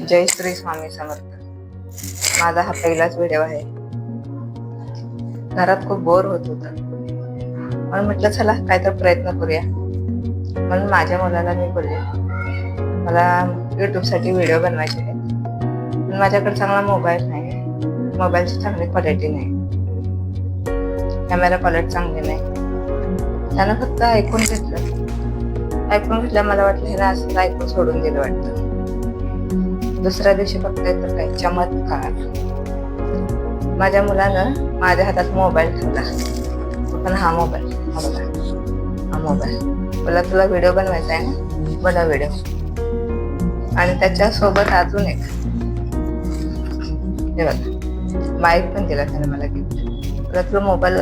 जय श्री स्वामी समर्थ. माझा हा पहिलाच व्हिडिओ आहे. घरात खूप बोर होत होत. म्हणून म्हटलं चला काहीतरी प्रयत्न करूया. म्हणून माझ्या मुलाला मी बोलले मला युट्यूबसाठी व्हिडिओ बनवायचे आहेत. पण माझ्याकडे चांगला मोबाईल नाही. मोबाईलची चांगली क्वालिटी नाही. कॅमेरा क्वालिटी चांगली नाही. त्यानं फक्त ऐकून घेतलं. ऐकून घेतलं मला वाटलं हे ना असं ऐकून सोडून दिलं वाटतं. दुसऱ्या दिवशी बघताय तर काही चमत्कार माझ्या मुलानं माझ्या हातात मोबाईल ठेवला. पण हा मोबाईल हा बघा. हा मोबाईल बोला तुला व्हिडिओ बनवायचा आहे ना? बनव व्हिडिओ आणि त्याच्यासोबत अजून एक. हे बघा. माईक पण दिला त्याने मला गिफ्ट तुला तुला मोबाईल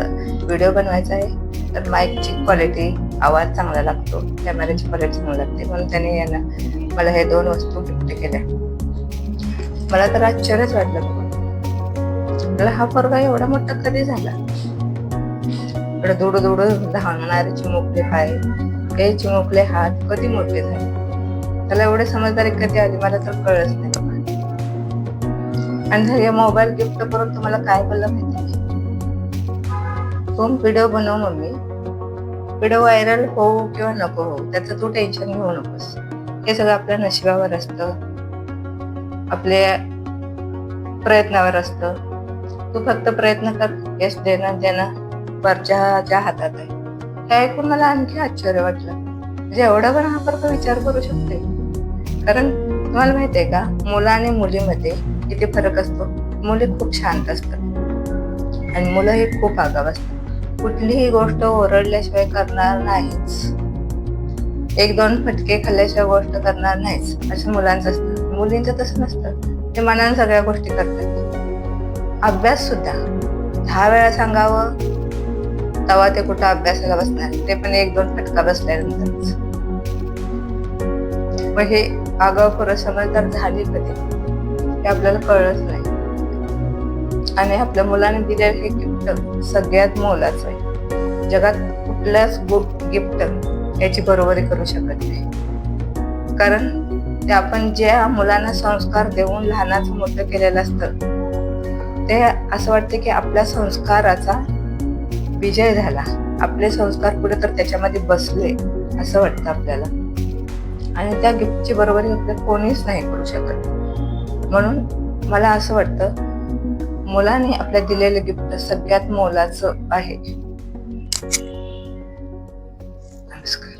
व्हिडिओ बनवायचा आहे तर माईकची क्वालिटी आवाज चांगला लागतो. कॅमेऱ्याची क्वालिटी चांगली लागते. म्हणून त्याने यांना मला हे दोन वस्तू गिफ्ट केल्या. मला तर आश्चर्यच वाटलं मला हा पोरगा एवढा मोठा कधी झाला? इकडे दुडू दुडू धावणारे चिमुकले पाय हे चिमुकले हात कधी मोठे झाले? त्याला एवढे समजदारी कधी आली मला तर कळच नाही आणि हे मोबाईल गिफ्ट करून तुम्हाला काय बोललं माहिती होम व्हिडिओ बनव मम्मी. व्हिडिओ व्हायरल होऊ किंवा नको होऊ त्याचं तू टेन्शन घेऊ नकोस. हे सगळं आपल्या नशिबावर असतं. आपल्या प्रयत्नावर असतं. तू फक्त प्रयत्न कर यश देणं देणं वरच्या हातात आहे. हे ऐकून मला आणखी आश्चर्य वाटलं. म्हणजे एवढा पण हा फरक विचार करू शकते कारण तुम्हाला माहिती आहे का मुलं आणि मुलीमध्ये किती फरक असतो. मुली खूप शांत असतात. आणि मुलं हे खूप आगाव असतात. कुठलीही गोष्ट ओरडल्याशिवाय करणार नाहीच. एक दोन फटके खाल्ल्याशिवाय गोष्ट करणार नाहीच असं मुलांचं असतं. मुलींचं तसं नसतं. ते मनाने सगळ्या गोष्टी करतात. अभ्यास सुद्धा. दहा वेळा सांगावं तेव्हा ते कुठं अभ्यासाला बसणार ते पण एक दोन फटका बसल्यानंतरच. मग हे आगाव खरं समजदार झाली कधी? हे आपल्याला कळलंच नाही. आणि आपल्या मुलाने दिलेलं हे गिफ्ट सगळ्यात मोलाचं आहे. जगात कुठल्याच गिफ्ट याची बरोबरी करू शकत नाही. कारण ते आपण ज्या मुलांना संस्कार देऊन लहानाचं मोठं केलेलं असतं ते असं वाटतं की आपल्या संस्काराचा विजय झाला. आपले संस्कार पुढे तर त्याच्यामध्ये बसले असं वाटतं आपल्याला. आणि त्या गिफ्टची बरोबरी आपल्या कोणीच नाही करू शकत. म्हणून मला असं वाटतं मुलांनी आपल्या दिलेलं गिफ्ट सगळ्यात मोलाचं आहे. नमस्कार.